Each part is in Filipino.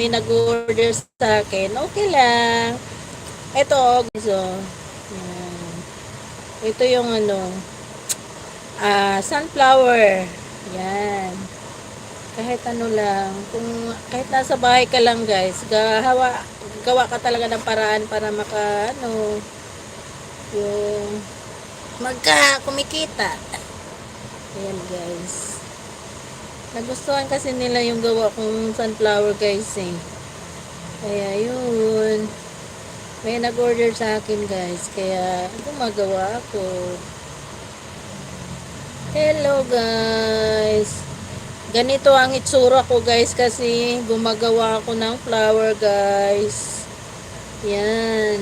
may nag-order sa akin, okay lang. Ito. Yan. Ito yung ano, ah, sunflower. Yan. Kahit ano lang, kung kahit nasa bahay ka lang guys, gawa, gawa ka talaga ng paraan para maka, ano, yung magka kumikita. Ayan guys. Nagustuhan kasi nila yung gawa kong sunflower guys eh. Kaya yun. May nag-order sa akin guys. Kaya gumagawa ako. Hello guys. Ganito ang itsura ko guys kasi gumagawa ako ng flower guys. Yan.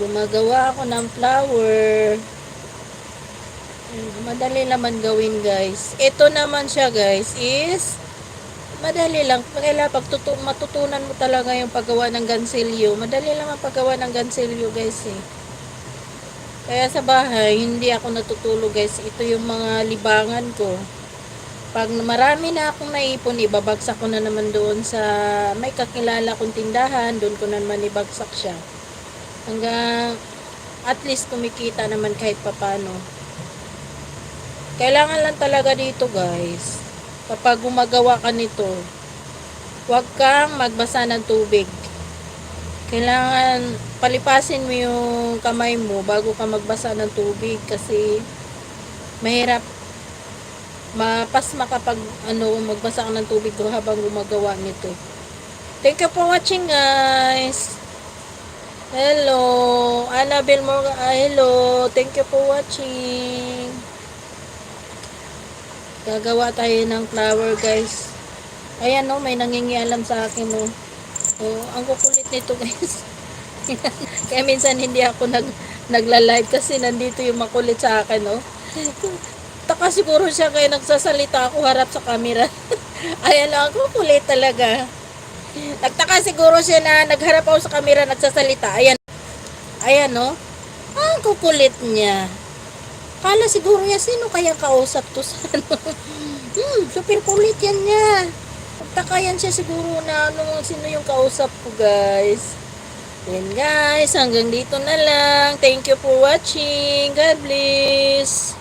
Gumagawa ako ng flower. Madali naman gawin guys. Ito naman siya guys is madali lang. Kailangan pagtutu matutunan mo talaga yung paggawa ng gansilyo. Madali lang ang paggawa ng gansilyo guys eh. Kaya sa bahay, hindi ako natutulog guys. Ito yung mga libangan ko. Pag marami na akong naipon, ibabagsak ko na naman doon sa may kakilala kong tindahan. Doon ko na naman ibagsak siya. Hanggang at least kumikita naman kahit papano. Kailangan lang talaga dito guys. Kapag gumagawa ka nito, huwag kang magbasa ng tubig. Kailangan palipasin mo yung kamay mo bago ka magbasa ng tubig kasi mahirap mapasma kapag ano, magbasa ka ng tubig habang gumagawa nito. Thank you for watching guys. Hello. Annabelle Morgan. ah, hello. Thank you for watching. Gagawa tayo ng flower guys. Ayan no, may nangingialam sa akin no. Oh, ang kukulit nito guys. Kaya minsan hindi ako nag nagla-live kasi nandito yung makulit sa akin no. Taka siguro siya kaya nagsasalita ako harap sa camera. Ayan lang, ang kukulit talaga. Nagtaka siguro siya na nagharap ako sa camera nagsasalita. Ayan. Ayan no. Ang kukulit niya. Kala siguro niya, sino kaya kausap to sa ano? hmm, super kulit yan niya. Pagtaka yan siya siguro na ano, sino yung kausap ko guys. Yan guys, hanggang dito na lang. Thank you for watching. God bless.